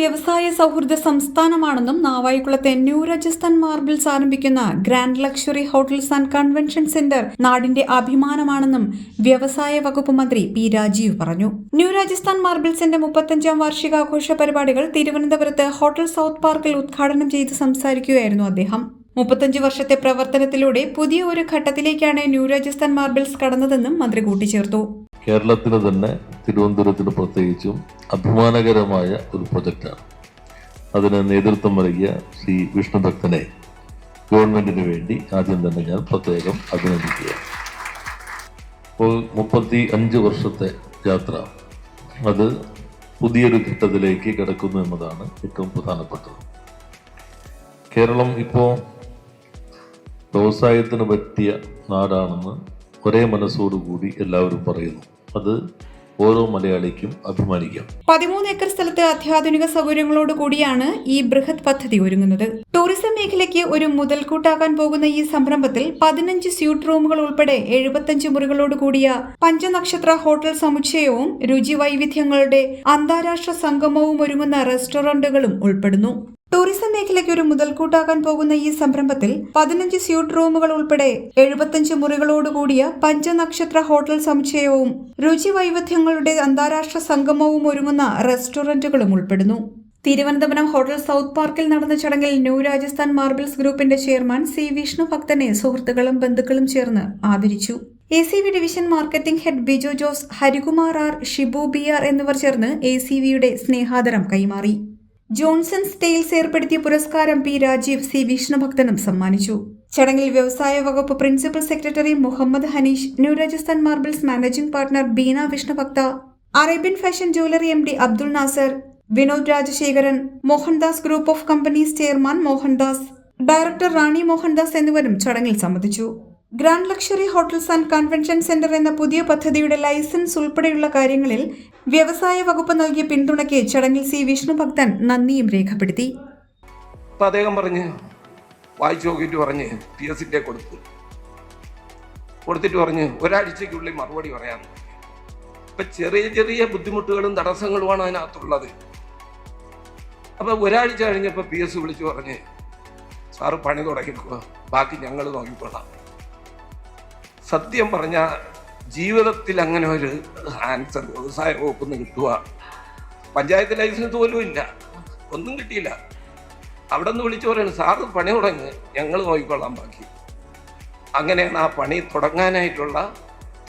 വ്യവസായ സൗഹൃദ സംസ്ഥാനമാണെന്നും നാവായിക്കുളത്തെ ന്യൂ രാജസ്ഥാൻ മാർബിൾസ് ആരംഭിക്കുന്ന Grand Luxury Hotels and Convention Centre നാടിന്റെ അഭിമാനമാണെന്നും വ്യവസായ വകുപ്പ് മന്ത്രി പി രാജീവ് പറഞ്ഞു. ന്യൂ രാജസ്ഥാൻ മാർബിൾസിന്റെ മുപ്പത്തഞ്ചാം വാർഷികാഘോഷ പരിപാടികൾ തിരുവനന്തപുരത്ത് ഹോട്ടൽ സൗത്ത് പാർക്കിൽ ഉദ്ഘാടനം ചെയ്ത് സംസാരിക്കുകയായിരുന്നു അദ്ദേഹം. മുപ്പത്തഞ്ച് വർഷത്തെ പ്രവർത്തനത്തിലൂടെ പുതിയ ഒരു ഘട്ടത്തിലേക്കാണ് ന്യൂ രാജസ്ഥാൻ മാർബിൾസ് കടന്നതെന്നും മന്ത്രി കൂട്ടിച്ചേർത്തു. കേരളത്തിന് തന്നെ തിരുവനന്തപുരത്തിന് പ്രത്യേകിച്ചും അഭിമാനകരമായ ഒരു പ്രൊജക്റ്റാണ്. അതിന് നേതൃത്വം നൽകിയ ശ്രീ വിഷ്ണുഭക്തനെ ഗവൺമെന്റിന് വേണ്ടി ആദ്യം തന്നെ ഞാൻ പ്രത്യേകം അഭിനന്ദിക്കുക ഇപ്പോൾ മുപ്പത്തി അഞ്ച് വർഷത്തെ യാത്ര അത് പുതിയൊരു ഘട്ടത്തിലേക്ക് കിടക്കുന്നു എന്നതാണ് ഏറ്റവും പ്രധാനപ്പെട്ടത്. കേരളം ഇപ്പോൾ വ്യവസായത്തിന് പറ്റിയ നാടാണെന്ന് ഒരേ മനസ്സോടുകൂടി എല്ലാവരും പറയുന്നു. അത് ഓരോ മലയാളിക്കും അഭിമാനിക്കാം. പതിമൂന്ന് ഏക്കർ സ്ഥലത്ത് അത്യാധുനിക സൗകര്യങ്ങളോട് കൂടിയാണ് ഈ ബൃഹത് പദ്ധതി ഒരുങ്ങുന്നത്. ടൂറിസം മേഖലയ്ക്ക് ഒരു മുതൽക്കൂട്ടാകാൻ പോകുന്ന ഈ സംരംഭത്തിൽ പതിനഞ്ച് സ്യൂട്ട് റൂമുകൾ ഉൾപ്പെടെ എഴുപത്തഞ്ച് മുറികളോട് കൂടിയ പഞ്ചനക്ഷത്ര ഹോട്ടൽ സമുച്ചയവും രുചി വൈവിധ്യങ്ങളുടെ അന്താരാഷ്ട്ര സംഗമവും ഒരുങ്ങുന്ന റെസ്റ്റോറന്റുകളും ഉൾപ്പെടുന്നു. ടൂറിസം മേഖലയ്ക്ക് ഒരു മുതൽക്കൂട്ടാകാൻ പോകുന്ന ഈ സംരംഭത്തിൽ പതിനഞ്ച് സ്യൂട്ട് റൂമുകൾ ഉൾപ്പെടെ എഴുപത്തഞ്ച് മുറികളോടുകൂടിയ പഞ്ചനക്ഷത്ര ഹോട്ടൽ സമുച്ചയവും രുചി വൈവിധ്യങ്ങളുടെ അന്താരാഷ്ട്ര സംഗമവും ഒരുങ്ങുന്ന റെസ്റ്റോറന്റുകളും ഉൾപ്പെടുന്നു. തിരുവനന്തപുരം ഹോട്ടൽ സൗത്ത് പാർക്കിൽ നടന്ന ചടങ്ങിൽ ന്യൂ രാജസ്ഥാൻ മാർബിൾസ് ഗ്രൂപ്പിന്റെ ചെയർമാൻ സി വിഷ്ണു ഭക്തനെ സുഹൃത്തുക്കളും ബന്ധുക്കളും ചേർന്ന് ആദരിച്ചു. A C V division marketing head Biju Jose Harikumar R Shibu B R എന്നിവർ ചേർന്ന് എ സി വിയുടെ സ്നേഹാദരം കൈമാറി. ജോൺസൺസ് സ്റ്റെയിൽസ് ഏർപ്പെടുത്തിയ പുരസ്കാരം പി രാജീവ് സി വിഷ്ണുഭക്തനും സമ്മാനിച്ചു. ചടങ്ങിൽ വ്യവസായ വകുപ്പ് principal secretary Muhammad Hanish New Rajasthan Marbles managing partner Beena Vishnubhakta Arabian Fashion Jewellery M D Abdul Nasar Vinod Rajasekharan Mohandas group of companies chairman Mohandas director Rani Mohandas എന്നിവരും ചടങ്ങിൽ സംബന്ധിച്ചു. Grand Luxury Hotels and Convention Centre എന്ന പുതിയ പദ്ധതിയുടെ licence ഉൾപ്പെടെയുള്ള കാര്യങ്ങളിൽ വ്യവസായ വകുപ്പ് നൽകിയ പിന്തുണയ്ക്ക് ചടങ്ങിൽ സി വിഷ്ണു ഭക്തൻ നന്ദിയും രേഖപ്പെടുത്തി. വായിച്ചു കൊടുത്തു. കൊടുത്തിട്ട് പറഞ്ഞ് ഒരാഴ്ചയ്ക്കുള്ളിൽ മറുപടി പറയാം ഇപ്പൊ ചെറിയ ചെറിയ ബുദ്ധിമുട്ടുകളും തടസ്സങ്ങളുമാണ് അതിനകത്തുള്ളത്. അപ്പം ഒരാഴ്ച കഴിഞ്ഞപ്പോൾ പി എസ് വിളിച്ചു പറഞ്ഞ് സാറ് പണി തുടങ്ങിക്കുക ബാക്കി ഞങ്ങൾ നോക്കിക്കൊള്ളാം. സത്യം പറഞ്ഞ ജീവിതത്തിൽ അങ്ങനെ ഒരു ആൻസർ വ്യവസായ വകുപ്പ് കിട്ടുക. പഞ്ചായത്ത് ലൈസൻസ് പോലും ഇല്ല. ഒന്നും കിട്ടിയില്ല. അവിടെ നിന്ന് വിളിച്ചു പറയുന്നത് സാറ് പണി തുടങ്ങി. ഞങ്ങൾ നോക്കിക്കൊള്ളാൻ ബാക്കി. അങ്ങനെയാണ് ആ പണി തുടങ്ങാനായിട്ടുള്ള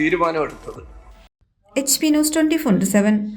തീരുമാനമെടുത്തത് H P news twenty four seven